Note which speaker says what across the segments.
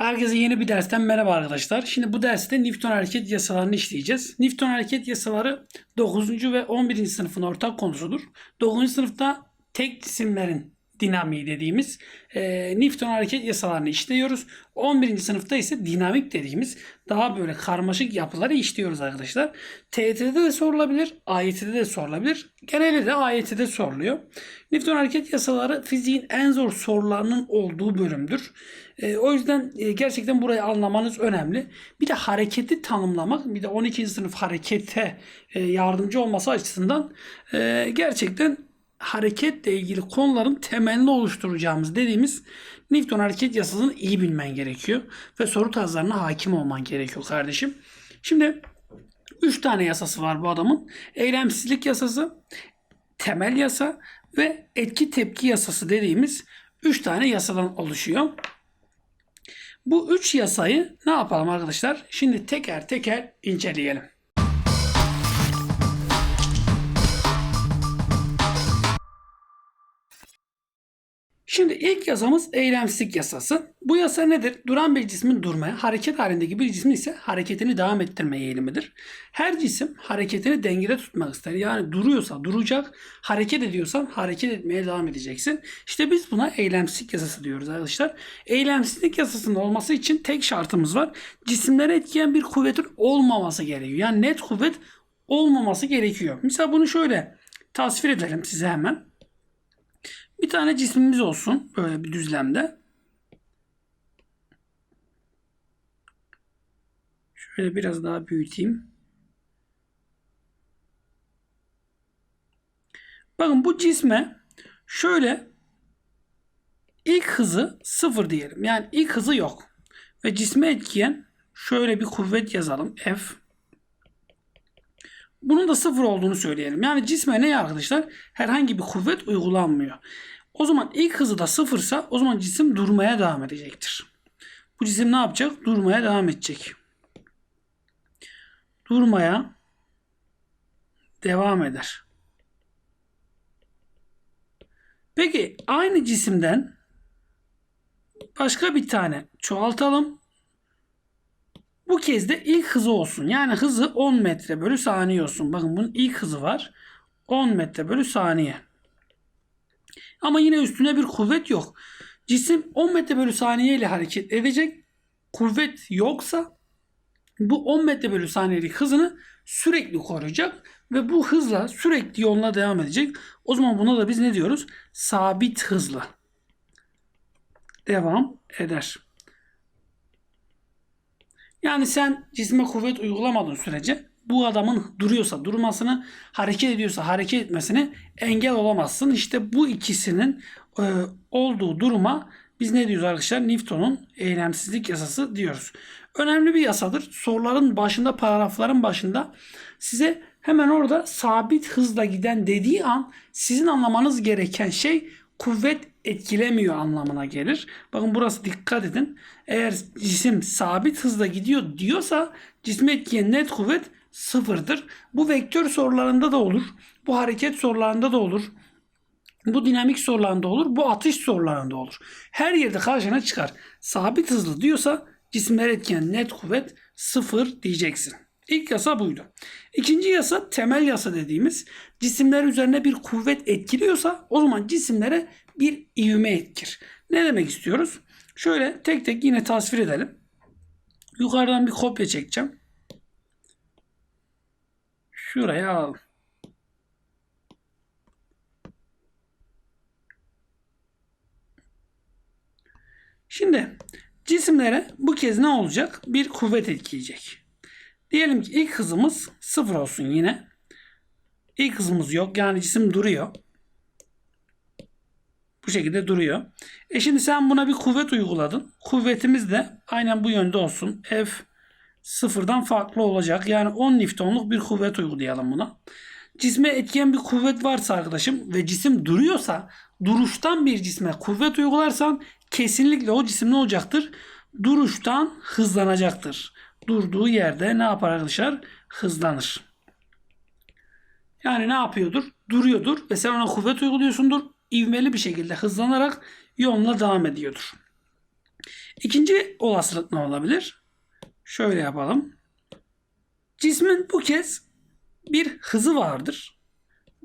Speaker 1: Herkese yeni bir dersten merhaba arkadaşlar. Şimdi bu derste Newton hareket yasalarını işleyeceğiz. Newton hareket yasaları 9. ve 11. sınıfın ortak konusudur. 9. sınıfta tek cisimlerin dinamiği dediğimiz e, Newton hareket yasalarını işliyoruz. 11. sınıfta ise dinamik dediğimiz daha böyle karmaşık yapıları işliyoruz arkadaşlar. TYT'de de sorulabilir, AYT'de de sorulabilir. Genelde de AYT'de soruluyor. Newton hareket yasaları fiziğin en zor sorularının olduğu bölümdür. E, o yüzden e, gerçekten burayı anlamanız önemli. Bir de hareketi tanımlamak, bir de 12. sınıf harekete e, yardımcı olması açısından e, gerçekten hareketle ilgili konuların temelini oluşturacağımız dediğimiz Newton hareket yasasını iyi bilmen gerekiyor. Ve soru tarzlarına hakim olman gerekiyor kardeşim. Şimdi 3 tane yasası var bu adamın. Eylemsizlik yasası, temel yasa ve etki tepki yasası dediğimiz 3 tane yasadan oluşuyor. Bu 3 yasayı ne yapalım arkadaşlar? Şimdi teker teker inceleyelim. Şimdi ilk yasamız eylemsizlik yasası. Bu yasa nedir? Duran bir cismin durmaya, hareket halindeki bir cismin ise hareketini devam ettirme eğilimidir. Her cisim hareketini dengede tutmak ister. Yani duruyorsa duracak, hareket ediyorsan hareket etmeye devam edeceksin. İşte biz buna eylemsizlik yasası diyoruz arkadaşlar. Eylemsizlik yasasının olması için tek şartımız var. Cisimlere etkileyen bir kuvvetin olmaması gerekiyor. Yani net kuvvet olmaması gerekiyor. Mesela bunu şöyle tasvir edelim size hemen. Bir tane cismimiz olsun böyle bir düzlemde. Şöyle biraz daha büyüteyim. Bakın bu cisme şöyle ilk hızı sıfır diyelim. Yani ilk hızı yok. Ve cisme etkiyen şöyle bir kuvvet yazalım. F. Bunun da sıfır olduğunu söyleyelim. Yani cisme ne arkadaşlar? Herhangi bir kuvvet uygulanmıyor. O zaman ilk hızı da sıfırsa o zaman cisim durmaya devam edecektir. Bu cisim ne yapacak? Durmaya devam edecek. Durmaya devam eder. Peki aynı cisimden başka bir tane çoğaltalım. Bu kez de ilk hızı olsun. Yani hızı 10 metre bölü saniye olsun. Bakın bunun ilk hızı var. 10 metre bölü saniye. Ama yine üstüne bir kuvvet yok. Cisim 10 metre bölü saniye ile hareket edecek. Kuvvet yoksa bu 10 metre bölü saniyelik hızını sürekli koruyacak ve bu hızla sürekli yoluna devam edecek. O zaman buna da biz ne diyoruz? Sabit hızlı devam eder. Yani sen cisme kuvvet uygulamadığın sürece bu adamın duruyorsa durmasını, hareket ediyorsa hareket etmesini engel olamazsın. İşte bu ikisinin e, olduğu duruma biz ne diyoruz arkadaşlar? Newton'un eylemsizlik yasası diyoruz. Önemli bir yasadır. Soruların başında, paragrafların başında size hemen orada sabit hızla giden dediği an sizin anlamanız gereken şey kuvvet etkilemiyor anlamına gelir. Bakın burası dikkat edin. Eğer cisim sabit hızla gidiyor diyorsa cisme etkileyen net kuvvet sıfırdır. Bu vektör sorularında da olur. Bu hareket sorularında da olur. Bu dinamik sorularında olur. Bu atış sorularında olur. Her yerde karşına çıkar. Sabit hızlı diyorsa cisimler etkileyen net kuvvet sıfır diyeceksin. İlk yasa buydu. İkinci yasa temel yasa dediğimiz cisimler üzerine bir kuvvet etkiliyorsa o zaman cisimlere bir ivme etkir. Ne demek istiyoruz? Şöyle tek tek yine tasvir edelim. Yukarıdan bir kopya çekeceğim. Şuraya alalım. Şimdi cisimlere bu kez ne olacak? Bir kuvvet etkileyecek. Diyelim ki ilk hızımız sıfır olsun yine. İlk hızımız yok. Yani cisim duruyor. Şekilde duruyor. E şimdi sen buna bir kuvvet uyguladın. Kuvvetimiz de aynen bu yönde olsun. F sıfırdan farklı olacak. Yani 10 Newton'luk bir kuvvet uygulayalım buna. Cisme etkileyen bir kuvvet varsa arkadaşım ve cisim duruyorsa duruştan bir cisme kuvvet uygularsan kesinlikle o cisim ne olacaktır? Duruştan hızlanacaktır. Durduğu yerde ne yapar arkadaşlar? Hızlanır. Yani ne yapıyordur? Duruyordur ve sen ona kuvvet uyguluyorsundur. İvmeli bir şekilde hızlanarak yoluna devam ediyordur. İkinci olasılık ne olabilir? Şöyle yapalım. Cismin bu kez bir hızı vardır.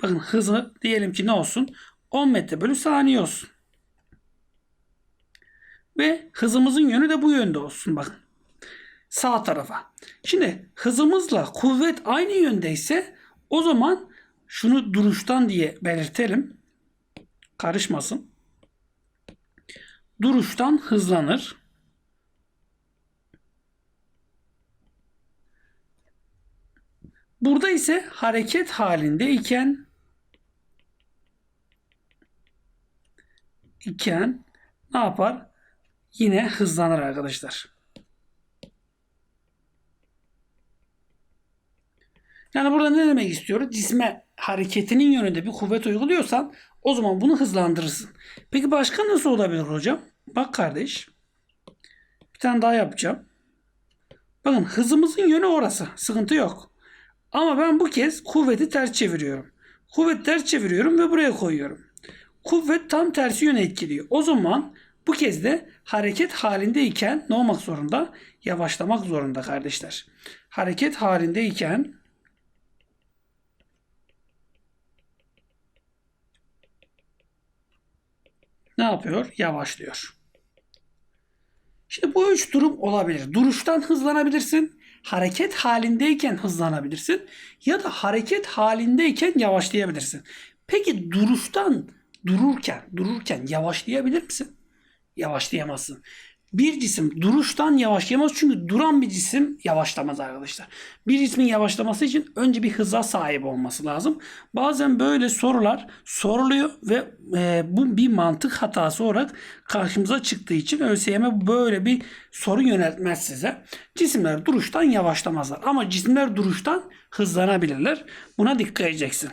Speaker 1: Bakın hızı diyelim ki ne olsun? 10 metre bölü saniye olsun. Ve hızımızın yönü de bu yönde olsun bakın. Sağ tarafa. Şimdi hızımızla kuvvet aynı yöndeyse o zaman şunu duruştan diye belirtelim. Karışmasın. Duruştan hızlanır. Burada ise hareket halindeyken iken ne yapar? Yine hızlanır arkadaşlar. Yani burada ne demek istiyoruz? Cisme hareketinin yönünde bir kuvvet uyguluyorsan o zaman bunu hızlandırırsın. Peki başka nasıl olabilir hocam? Bak kardeş. Bir tane daha yapacağım. Bakın hızımızın yönü orası. Sıkıntı yok. Ama ben bu kez kuvveti ters çeviriyorum. Kuvveti ters çeviriyorum ve buraya koyuyorum. Kuvvet tam tersi yöne etkiliyor. O zaman bu kez de hareket halindeyken ne olmak zorunda? Yavaşlamak zorunda kardeşler. Hareket halindeyken ne yapıyor? Yavaşlıyor. Şimdi bu üç durum olabilir. Duruştan hızlanabilirsin, hareket halindeyken hızlanabilirsin ya da hareket halindeyken yavaşlayabilirsin. Peki duruştan dururken, dururken yavaşlayabilir misin? Yavaşlayamazsın. Bir cisim duruştan yavaşlayamaz çünkü duran bir cisim yavaşlamaz arkadaşlar. Bir cismin yavaşlaması için önce bir hıza sahip olması lazım. Bazen böyle sorular soruluyor ve e, bu bir mantık hatası olarak karşımıza çıktığı için ÖSYM böyle bir soru yöneltmez size. Cisimler duruştan yavaşlamazlar ama cisimler duruştan hızlanabilirler. Buna dikkat edeceksin.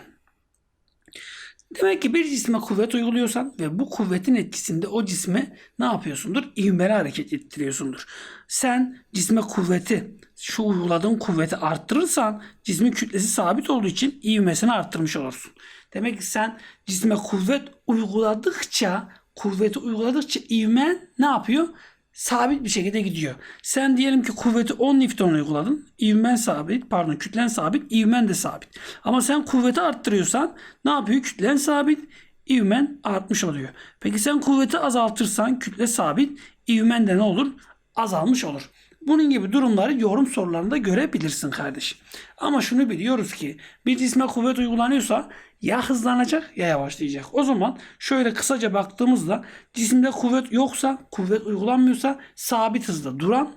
Speaker 1: Demek ki bir cisme kuvvet uyguluyorsan ve bu kuvvetin etkisinde o cisme ne yapıyorsundur? İvmeli hareket ettiriyorsundur. Sen cisme kuvveti, şu uyguladığın kuvveti arttırırsan cismin kütlesi sabit olduğu için ivmesini arttırmış olursun. Demek ki sen cisme kuvvet uyguladıkça, kuvveti uyguladıkça ivmen ne yapıyor? Sabit bir şekilde gidiyor. Sen diyelim ki kuvveti 10 Newton uyguladın. İvmen sabit, pardon kütlen sabit, ivmen de sabit. Ama sen kuvveti arttırıyorsan ne yapıyor? Kütlen sabit, ivmen artmış oluyor. Peki sen kuvveti azaltırsan kütle sabit, ivmen de ne olur? Azalmış olur. Bunun gibi durumları yorum sorularında görebilirsin kardeş. Ama şunu biliyoruz ki bir cisme kuvvet uygulanıyorsa ya hızlanacak ya yavaşlayacak. O zaman şöyle kısaca baktığımızda cisimde kuvvet yoksa, kuvvet uygulanmıyorsa sabit hızda duran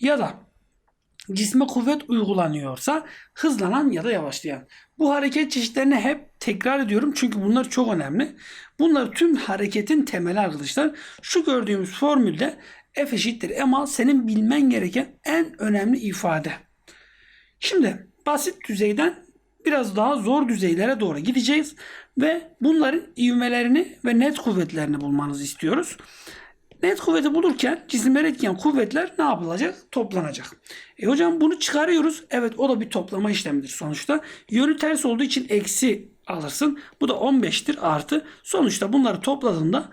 Speaker 1: ya da cisme kuvvet uygulanıyorsa hızlanan ya da yavaşlayan. Bu hareket çeşitlerini hep tekrar ediyorum çünkü bunlar çok önemli. Bunlar tüm hareketin temeli arkadaşlar. Şu gördüğümüz formülde F eşittir ma senin bilmen gereken en önemli ifade. Şimdi basit düzeyden biraz daha zor düzeylere doğru gideceğiz ve bunların ivmelerini ve net kuvvetlerini bulmanızı istiyoruz. Net kuvveti bulurken cisimlere etkileyen kuvvetler ne yapılacak? Toplanacak. E hocam bunu çıkarıyoruz. Evet o da bir toplama işlemidir sonuçta. Yönü ters olduğu için eksi alırsın. Bu da 15'tir artı. Sonuçta bunları topladığında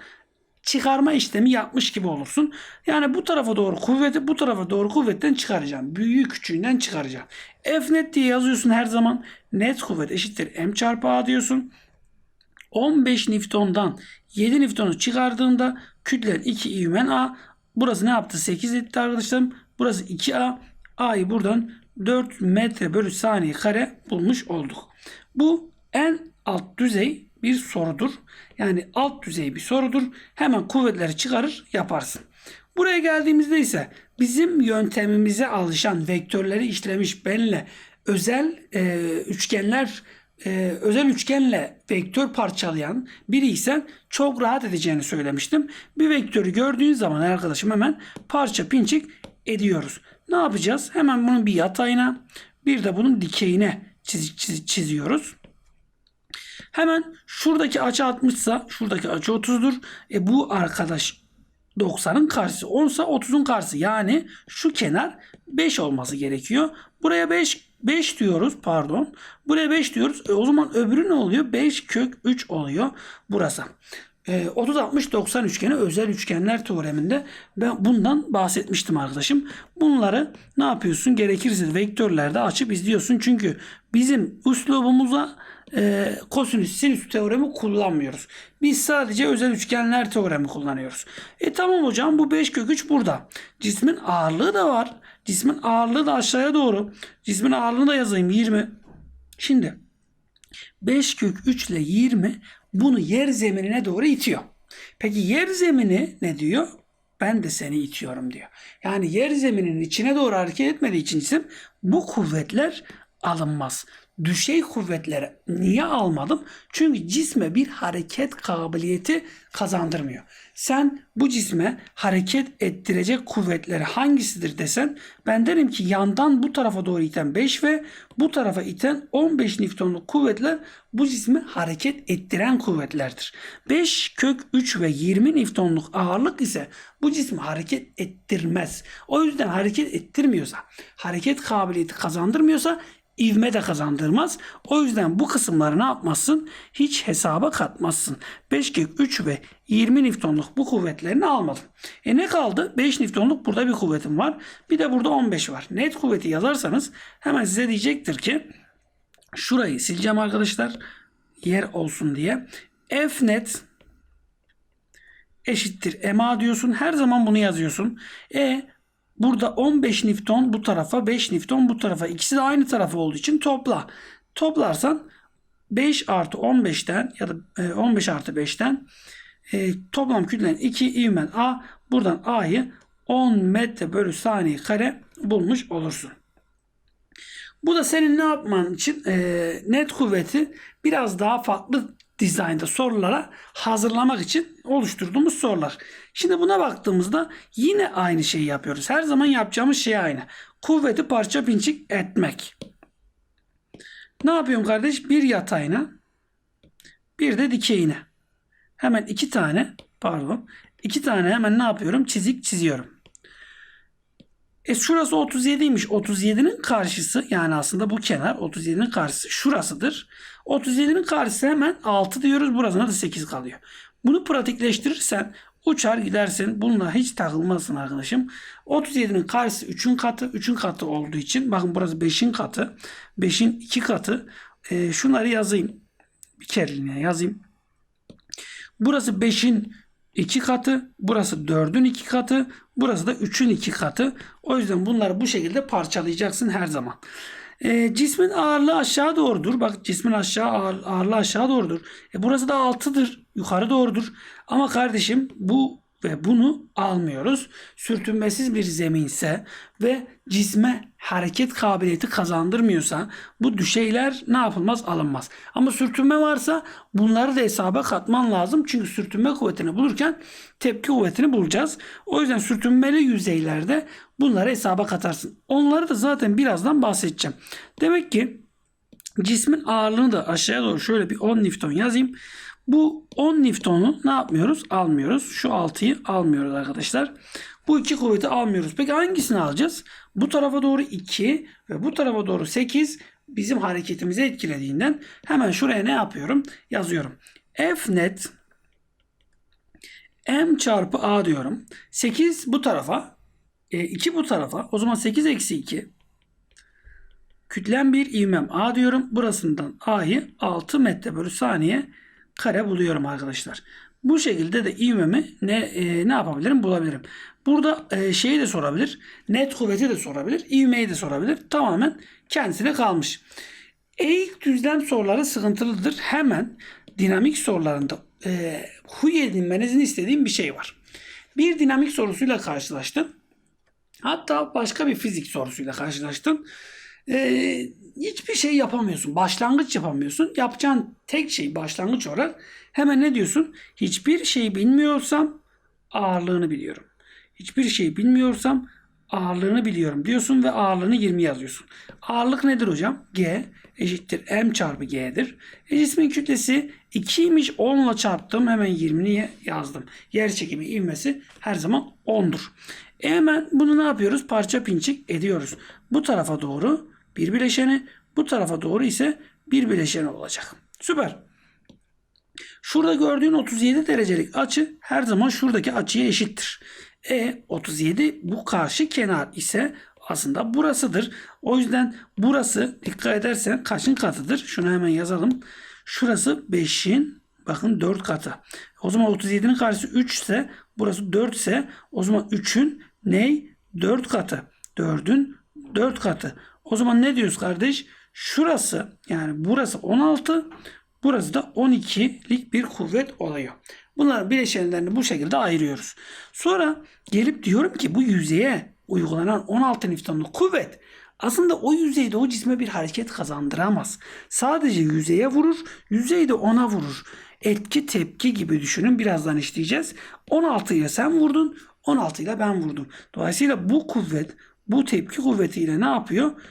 Speaker 1: çıkarma işlemi yapmış gibi olursun. Yani bu tarafa doğru kuvveti bu tarafa doğru kuvvetten çıkaracağım. Büyüğü küçüğünden çıkaracağım. F net diye yazıyorsun her zaman. Net kuvvet eşittir M çarpı A diyorsun. 15 Newton'dan 7 Newton'u çıkardığında kütlen 2 ivmen A. Burası ne yaptı? 8 etti arkadaşlarım. Burası 2A. A'yı buradan 4 metre bölü saniye kare bulmuş olduk. Bu en alt düzey bir sorudur. Yani alt düzey bir sorudur. Hemen kuvvetleri çıkarır yaparsın. Buraya geldiğimizde ise bizim yöntemimize alışan vektörleri işlemiş benle özel e, üçgenler e, özel üçgenle vektör parçalayan biriysen çok rahat edeceğini söylemiştim. Bir vektörü gördüğün zaman arkadaşım hemen parça pinçik ediyoruz. Ne yapacağız? Hemen bunun bir yatayına bir de bunun dikeyine çiz, çiz, çiziyoruz. Hemen şuradaki açı 60'sa şuradaki açı 30'dur. E bu arkadaş 90'ın karşısı 10 ise 30'un karşısı. Yani şu kenar 5 olması gerekiyor. Buraya 5 5 diyoruz pardon. Buraya 5 diyoruz. E o zaman öbürü ne oluyor? 5 kök 3 oluyor burası. E, 30-60-90 üçgeni özel üçgenler teoreminde ben bundan bahsetmiştim arkadaşım. Bunları ne yapıyorsun? Gerekirse vektörlerde açıp izliyorsun. Çünkü bizim üslubumuza e, kosinüs sinüs teoremi kullanmıyoruz. Biz sadece özel üçgenler teoremi kullanıyoruz. E tamam hocam bu 5 kök 3 burada. Cismin ağırlığı da var. Cismin ağırlığı da aşağıya doğru. Cismin ağırlığını da yazayım 20. Şimdi 5 kök 3 ile 20 bunu yer zeminine doğru itiyor. Peki yer zemini ne diyor? Ben de seni itiyorum diyor. Yani yer zemininin içine doğru hareket etmediği için cisim bu kuvvetler alınmaz. Düşey kuvvetleri niye almadım? Çünkü cisme bir hareket kabiliyeti kazandırmıyor. Sen bu cisme hareket ettirecek kuvvetleri hangisidir desen ben derim ki yandan bu tarafa doğru iten 5 ve bu tarafa iten 15 Newton'luk kuvvetler bu cismi hareket ettiren kuvvetlerdir. 5 kök 3 ve 20 Newton'luk ağırlık ise bu cismi hareket ettirmez. O yüzden hareket ettirmiyorsa, hareket kabiliyeti kazandırmıyorsa ivme de kazandırmaz. O yüzden bu kısımları ne yapmazsın? Hiç hesaba katmazsın. 5 kök 3 ve 20 Newton'luk bu kuvvetlerini almadım. E ne kaldı? 5 Newton'luk burada bir kuvvetim var. Bir de burada 15 var. Net kuvveti yazarsanız hemen size diyecektir ki şurayı sileceğim arkadaşlar. Yer olsun diye. F net eşittir MA diyorsun. Her zaman bunu yazıyorsun. E burada 15 Newton bu tarafa 5 Newton bu tarafa. İkisi de aynı tarafa olduğu için topla. Toplarsan 5 artı 15'ten ya da e, 15 artı 5'ten e, toplam kütlenin 2 ivmen A. Buradan A'yı 10 metre bölü saniye kare bulmuş olursun. Bu da senin ne yapman için e, net kuvveti biraz daha farklı dizaynda sorulara hazırlamak için oluşturduğumuz sorular. Şimdi buna baktığımızda yine aynı şeyi yapıyoruz. Her zaman yapacağımız şey aynı. Kuvveti parça pinçik etmek. Ne yapıyorum kardeş? Bir yatayına bir de dikeyine. Hemen iki tane pardon iki tane hemen ne yapıyorum? Çizik çiziyorum. E şurası 37'ymiş. 37'nin karşısı yani aslında bu kenar 37'nin karşısı şurasıdır. 37'nin karşısı hemen 6 diyoruz. Burasına da 8 kalıyor. Bunu pratikleştirirsen uçar gidersin. Bununla hiç takılmazsın arkadaşım. 37'nin karşısı 3'ün katı. 3'ün katı olduğu için bakın burası 5'in katı. 5'in 2 katı. E, şunları yazayım. Bir kereliğine yazayım. Burası 5'in 2 katı. Burası 4'ün 2 katı. Burası da 3'ün 2 katı. O yüzden bunları bu şekilde parçalayacaksın her zaman. E, cismin ağırlığı aşağı doğrudur. Bak cismin aşağı ağır, ağırlığı aşağı doğrudur. E, burası da 6'dır. Yukarı doğrudur. Ama kardeşim bu ve bunu almıyoruz. Sürtünmesiz bir zeminse ve cisme hareket kabiliyeti kazandırmıyorsa bu düşeyler ne yapılmaz alınmaz. Ama sürtünme varsa bunları da hesaba katman lazım. Çünkü sürtünme kuvvetini bulurken tepki kuvvetini bulacağız. O yüzden sürtünmeli yüzeylerde bunları hesaba katarsın. Onları da zaten birazdan bahsedeceğim. Demek ki cismin ağırlığını da aşağıya doğru şöyle bir 10 Newton yazayım. Bu 10 Newton'u ne yapmıyoruz? Almıyoruz. Şu 6'yı almıyoruz arkadaşlar. Bu iki kuvveti almıyoruz. Peki hangisini alacağız? Bu tarafa doğru 2 ve bu tarafa doğru 8 bizim hareketimizi etkilediğinden hemen şuraya ne yapıyorum? Yazıyorum. F net M çarpı A diyorum. 8 bu tarafa 2 bu tarafa. O zaman 8 eksi 2 kütlem 1 ivmem A diyorum. Burasından A'yı 6 metre bölü saniye kare buluyorum arkadaşlar. Bu şekilde de ivmemi ne e, ne yapabilirim bulabilirim. Burada e, şeyi de sorabilir. Net kuvveti de sorabilir. ivmeyi de sorabilir. Tamamen kendisine kalmış. Eğik düzlem soruları sıkıntılıdır. Hemen dinamik sorularında e, huy edinmenizin istediğim bir şey var. Bir dinamik sorusuyla karşılaştım. Hatta başka bir fizik sorusuyla karşılaştım. Ee, hiçbir şey yapamıyorsun. Başlangıç yapamıyorsun. Yapacağın tek şey başlangıç olarak hemen ne diyorsun? Hiçbir şey bilmiyorsam ağırlığını biliyorum. Hiçbir şey bilmiyorsam ağırlığını biliyorum diyorsun ve ağırlığını 20 yazıyorsun. Ağırlık nedir hocam? G eşittir M çarpı G'dir. E cismin kütlesi 2'ymiş 10 ile çarptım hemen 20'ni yazdım. Yer çekimi ivmesi her zaman 10'dur. E hemen bunu ne yapıyoruz? Parça pinçik ediyoruz. Bu tarafa doğru bir bileşeni, bu tarafa doğru ise bir bileşeni olacak. Süper. Şurada gördüğün 37 derecelik açı her zaman şuradaki açıya eşittir. E 37 bu karşı kenar ise aslında burasıdır. O yüzden burası dikkat edersen kaçın katıdır? Şunu hemen yazalım. Şurası 5'in bakın 4 katı. O zaman 37'nin karşısı 3 ise burası 4 ise o zaman 3'ün ney? 4 katı. 4'ün 4 katı. O zaman ne diyoruz kardeş? Şurası yani burası 16 burası da 12'lik bir kuvvet oluyor. Bunların bileşenlerini bu şekilde ayırıyoruz. Sonra gelip diyorum ki bu yüzeye uygulanan 16 Newton'luk kuvvet aslında o yüzeyde o cisme bir hareket kazandıramaz. Sadece yüzeye vurur, yüzey de ona vurur. Etki tepki gibi düşünün. Birazdan işleyeceğiz. 16 ile sen vurdun, 16 ile ben vurdum. Dolayısıyla bu kuvvet bu tepki kuvvetiyle ne yapıyor?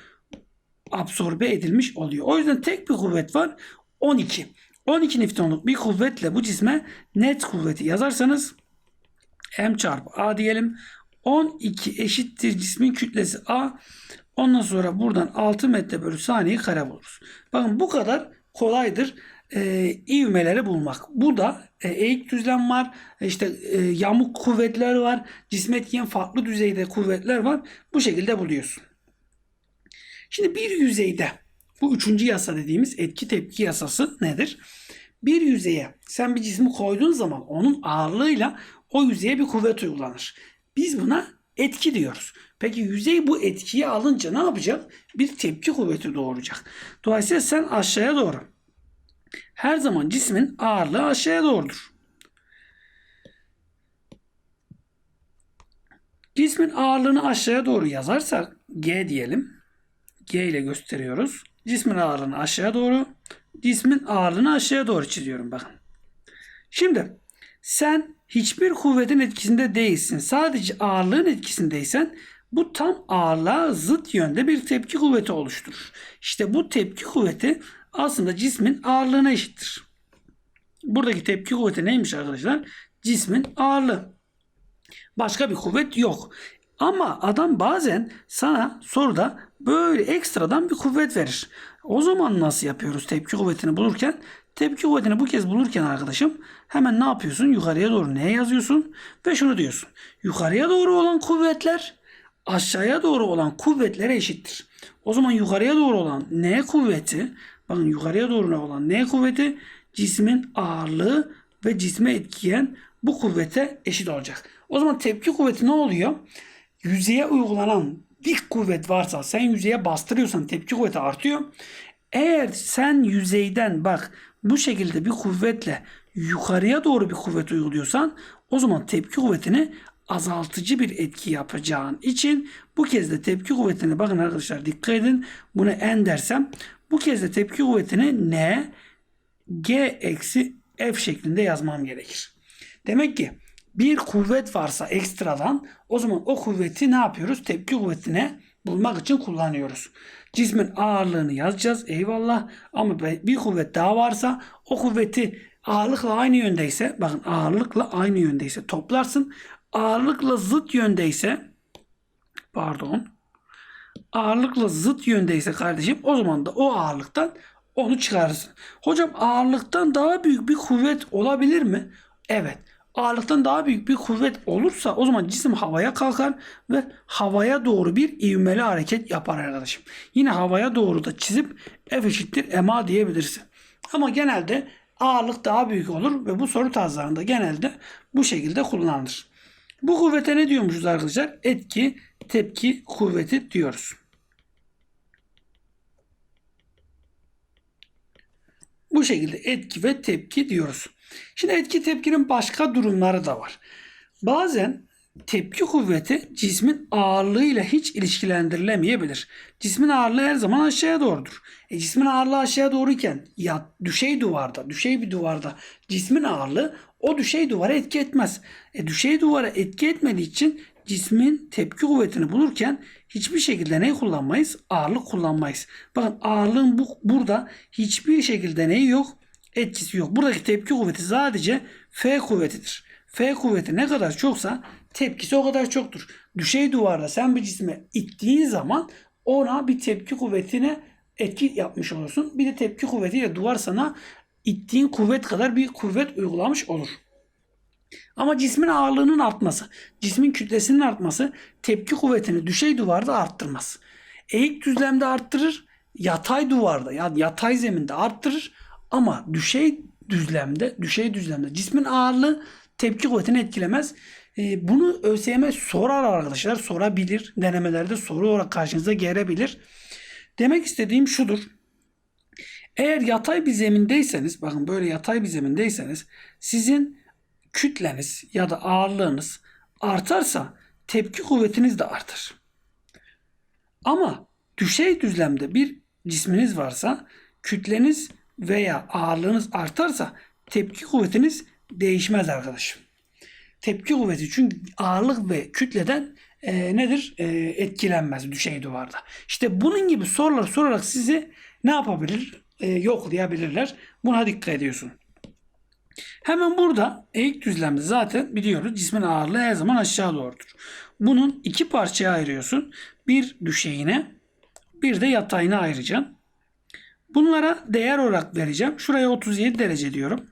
Speaker 1: Absorbe edilmiş oluyor. O yüzden tek bir kuvvet var. 12. 12 Newton'luk bir kuvvetle bu cisme net kuvveti yazarsanız M çarpı A diyelim. 12 eşittir cismin kütlesi A. Ondan sonra buradan 6 metre bölü saniye kare buluruz. Bakın bu kadar kolaydır e, ivmeleri bulmak. Burada e, eğik düzlem var, işte e, yamuk kuvvetler var, cisme etkileyen farklı düzeyde kuvvetler var. Bu şekilde buluyorsun. Şimdi bir yüzeyde bu üçüncü yasa dediğimiz etki tepki yasası nedir? Bir yüzeye sen bir cismi koyduğun zaman onun ağırlığıyla o yüzeye bir kuvvet uygulanır. Biz buna etki diyoruz. Peki yüzey bu etkiyi alınca ne yapacak? Bir tepki kuvveti doğuracak. Dolayısıyla sen aşağıya doğru. Her zaman cismin ağırlığı aşağıya doğrudur. Cismin ağırlığını aşağıya doğru yazarsak G diyelim. G ile gösteriyoruz. Cismin ağırlığını aşağıya doğru. Cismin ağırlığını aşağıya doğru çiziyorum bakın. Şimdi sen hiçbir kuvvetin etkisinde değilsin. Sadece ağırlığın etkisindeysen bu tam ağırlığa zıt yönde bir tepki kuvveti oluşturur. İşte bu tepki kuvveti aslında cismin ağırlığına eşittir. Buradaki tepki kuvveti neymiş arkadaşlar? Cismin ağırlığı. Başka bir kuvvet yok. Ama adam bazen sana soruda böyle ekstradan bir kuvvet verir. O zaman nasıl yapıyoruz tepki kuvvetini bulurken? Tepki kuvvetini bu kez bulurken arkadaşım hemen ne yapıyorsun? Yukarıya doğru neye yazıyorsun? Ve şunu diyorsun. Yukarıya doğru olan kuvvetler aşağıya doğru olan kuvvetlere eşittir. O zaman yukarıya doğru olan N kuvveti bakın yukarıya doğru olan N kuvveti cismin ağırlığı ve cisme etkileyen bu kuvvete eşit olacak. O zaman tepki kuvveti ne oluyor? Yüzeye uygulanan dik kuvvet varsa sen yüzeye bastırıyorsan tepki kuvveti artıyor. Eğer sen yüzeyden bak bu şekilde bir kuvvetle yukarıya doğru bir kuvvet uyguluyorsan o zaman tepki kuvvetini azaltıcı bir etki yapacağın için bu kez de tepki kuvvetini bakın arkadaşlar dikkat edin bunu n dersem bu kez de tepki kuvvetini n g eksi f şeklinde yazmam gerekir. Demek ki bir kuvvet varsa ekstradan o zaman o kuvveti ne yapıyoruz? Tepki kuvvetine bulmak için kullanıyoruz. Cismin ağırlığını yazacağız eyvallah ama bir kuvvet daha varsa o kuvveti ağırlıkla aynı yöndeyse bakın ağırlıkla aynı yöndeyse toplarsın. Ağırlıkla zıt yöndeyse pardon ağırlıkla zıt yöndeyse kardeşim o zaman da o ağırlıktan onu çıkarırsın. Hocam ağırlıktan daha büyük bir kuvvet olabilir mi? Evet ağırlıktan daha büyük bir kuvvet olursa o zaman cisim havaya kalkar ve havaya doğru bir ivmeli hareket yapar arkadaşım. Yine havaya doğru da çizip F eşittir ma diyebilirsin. Ama genelde ağırlık daha büyük olur ve bu soru tarzlarında genelde bu şekilde kullanılır. Bu kuvvete ne diyormuşuz arkadaşlar? Etki, tepki kuvveti diyoruz. Bu şekilde etki ve tepki diyoruz. Şimdi etki tepkinin başka durumları da var. Bazen tepki kuvveti cismin ağırlığıyla hiç ilişkilendirilemeyebilir. Cismin ağırlığı her zaman aşağıya doğrudur. E cismin ağırlığı aşağıya doğruyken ya düşey duvarda, düşey bir duvarda cismin ağırlığı o düşey duvara etki etmez. E düşey duvara etki etmediği için cismin tepki kuvvetini bulurken hiçbir şekilde ne kullanmayız? Ağırlık kullanmayız. Bakın ağırlığın bu, burada hiçbir şekilde neyi yok? Etkisi yok. Buradaki tepki kuvveti sadece F kuvvetidir. F kuvveti ne kadar çoksa tepkisi o kadar çoktur. Düşey duvarda sen bir cisme ittiğin zaman ona bir tepki kuvvetine etki yapmış olursun. Bir de tepki kuvvetiyle duvar sana ittiğin kuvvet kadar bir kuvvet uygulamış olur. Ama cismin ağırlığının artması, cismin kütlesinin artması tepki kuvvetini düşey duvarda arttırmaz. Eğik düzlemde arttırır, yatay duvarda yani yatay zeminde arttırır ama düşey düzlemde, düşey düzlemde cismin ağırlığı tepki kuvvetini etkilemez. Ee, bunu ÖSYM sorar arkadaşlar, sorabilir. Denemelerde soru olarak karşınıza gelebilir. Demek istediğim şudur. Eğer yatay bir zemindeyseniz, bakın böyle yatay bir zemindeyseniz sizin kütleniz ya da ağırlığınız artarsa tepki kuvvetiniz de artar. Ama düşey düzlemde bir cisminiz varsa kütleniz veya ağırlığınız artarsa tepki kuvvetiniz değişmez arkadaşım. Tepki kuvveti çünkü ağırlık ve kütleden e, nedir? E, etkilenmez düşey duvarda. İşte bunun gibi sorular sorarak sizi ne yapabilir? E, yoklayabilirler. Buna dikkat ediyorsun. Hemen burada eğik düzlemde zaten biliyoruz cismin ağırlığı her zaman aşağı doğrudur. Bunun iki parçaya ayırıyorsun. Bir düşeyine bir de yatayına ayıracaksın. Bunlara değer olarak vereceğim. Şuraya 37 derece diyorum.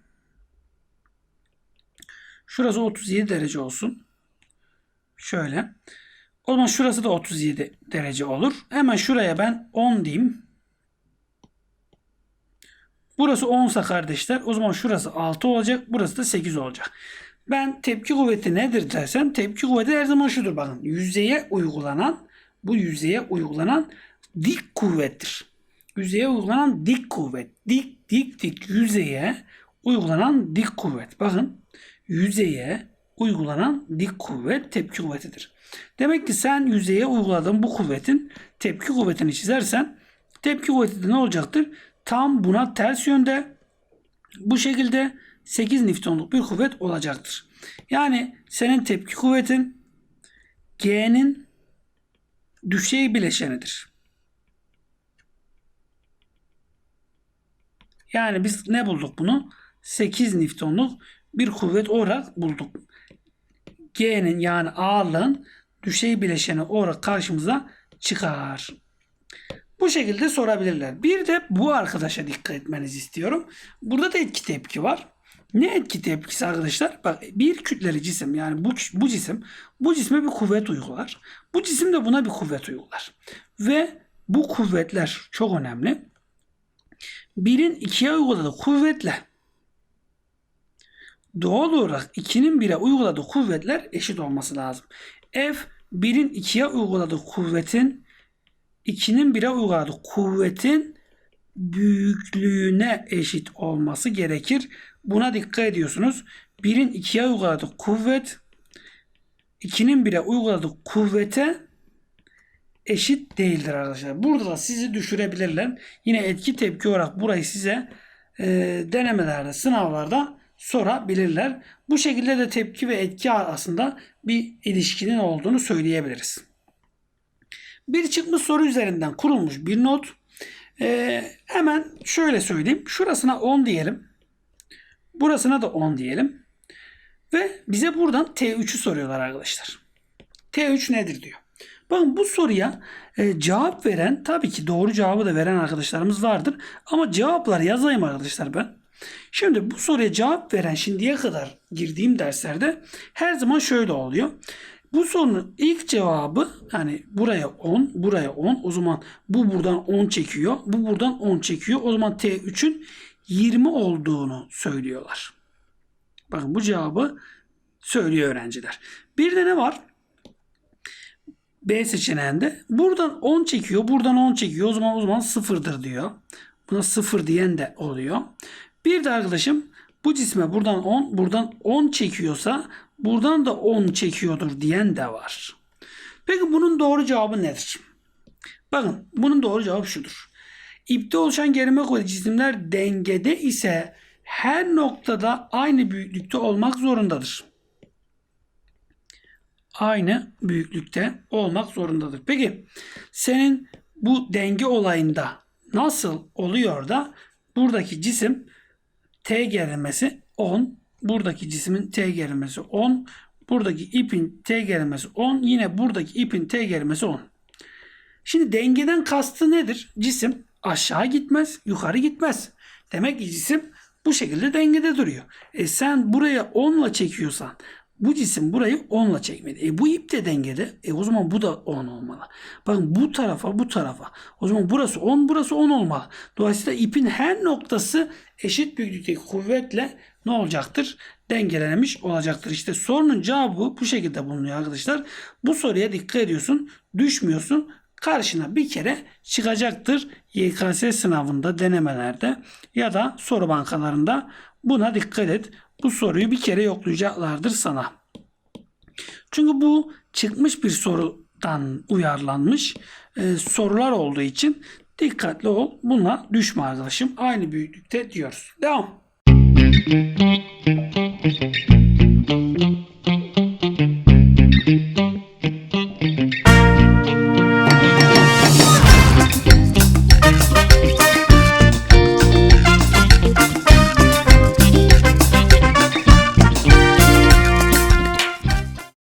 Speaker 1: Şurası 37 derece olsun. Şöyle. O zaman şurası da 37 derece olur. Hemen şuraya ben 10 diyeyim. Burası 10 sa kardeşler o zaman şurası 6 olacak. Burası da 8 olacak. Ben tepki kuvveti nedir dersem tepki kuvveti her zaman şudur bakın. Yüzeye uygulanan bu yüzeye uygulanan dik kuvvettir. Yüzeye uygulanan dik kuvvet. Dik dik dik yüzeye uygulanan dik kuvvet. Bakın yüzeye uygulanan dik kuvvet tepki kuvvetidir. Demek ki sen yüzeye uyguladığın bu kuvvetin tepki kuvvetini çizersen tepki kuvveti de ne olacaktır? Tam buna ters yönde bu şekilde 8 Newton'luk bir kuvvet olacaktır. Yani senin tepki kuvvetin G'nin düşey bileşenidir. Yani biz ne bulduk bunu? 8 Newton'luk bir kuvvet olarak bulduk. G'nin yani ağırlığın düşey bileşeni olarak karşımıza çıkar. Bu şekilde sorabilirler. Bir de bu arkadaşa dikkat etmenizi istiyorum. Burada da etki tepki var. Ne etki tepkisi arkadaşlar? Bak bir kütleli cisim yani bu, bu cisim bu cisme bir kuvvet uygular. Bu cisim de buna bir kuvvet uygular. Ve bu kuvvetler çok önemli. Birin ikiye uyguladığı kuvvetle doğal olarak 2'nin 1'e uyguladığı kuvvetler eşit olması lazım. F 1'in 2'ye uyguladığı kuvvetin 2'nin 1'e uyguladığı kuvvetin büyüklüğüne eşit olması gerekir. Buna dikkat ediyorsunuz. 1'in 2'ye uyguladığı kuvvet 2'nin 1'e uyguladığı kuvvete eşit değildir arkadaşlar. Burada da sizi düşürebilirler. Yine etki tepki olarak burayı size e, denemelerde, sınavlarda sorabilirler. Bu şekilde de tepki ve etki arasında bir ilişkinin olduğunu söyleyebiliriz. Bir çıkmış soru üzerinden kurulmuş bir not. Ee, hemen şöyle söyleyeyim. Şurasına 10 diyelim. Burasına da 10 diyelim. Ve bize buradan T3'ü soruyorlar arkadaşlar. T3 nedir diyor. Bakın bu soruya e, cevap veren tabii ki doğru cevabı da veren arkadaşlarımız vardır. Ama cevaplar yazayım arkadaşlar ben. Şimdi bu soruya cevap veren şimdiye kadar girdiğim derslerde her zaman şöyle oluyor. Bu sorunun ilk cevabı yani buraya 10, buraya 10. O zaman bu buradan 10 çekiyor. Bu buradan 10 çekiyor. O zaman T3'ün 20 olduğunu söylüyorlar. Bakın bu cevabı söylüyor öğrenciler. Bir de ne var? B seçeneğinde buradan 10 çekiyor, buradan 10 çekiyor. O zaman o zaman sıfırdır diyor. Buna sıfır diyen de oluyor. Bir de arkadaşım bu cisme buradan 10, buradan 10 çekiyorsa buradan da 10 çekiyordur diyen de var. Peki bunun doğru cevabı nedir? Bakın bunun doğru cevabı şudur. İpte oluşan gerilme kuvveti cisimler dengede ise her noktada aynı büyüklükte olmak zorundadır. Aynı büyüklükte olmak zorundadır. Peki senin bu denge olayında nasıl oluyor da buradaki cisim T gerilmesi 10, buradaki cismin T gerilmesi 10, buradaki ipin T gerilmesi 10, yine buradaki ipin T gerilmesi 10. Şimdi dengeden kastı nedir? Cisim aşağı gitmez, yukarı gitmez. Demek ki cisim bu şekilde dengede duruyor. E sen buraya 10 ile çekiyorsan bu cisim burayı 10 ile çekmedi. E bu ip de dengede. E o zaman bu da 10 olmalı. Bakın bu tarafa bu tarafa. O zaman burası 10 burası 10 olmalı. Dolayısıyla ipin her noktası eşit büyüklükteki kuvvetle ne olacaktır? Dengelenmiş olacaktır. İşte sorunun cevabı bu şekilde bulunuyor arkadaşlar. Bu soruya dikkat ediyorsun. Düşmüyorsun. Karşına bir kere çıkacaktır. YKS sınavında, denemelerde ya da soru bankalarında buna dikkat et. Bu soruyu bir kere yoklayacaklardır sana. Çünkü bu çıkmış bir sorudan uyarlanmış e, sorular olduğu için dikkatli ol. Buna düşme arkadaşım. Aynı büyüklükte diyoruz. Devam. Thank you.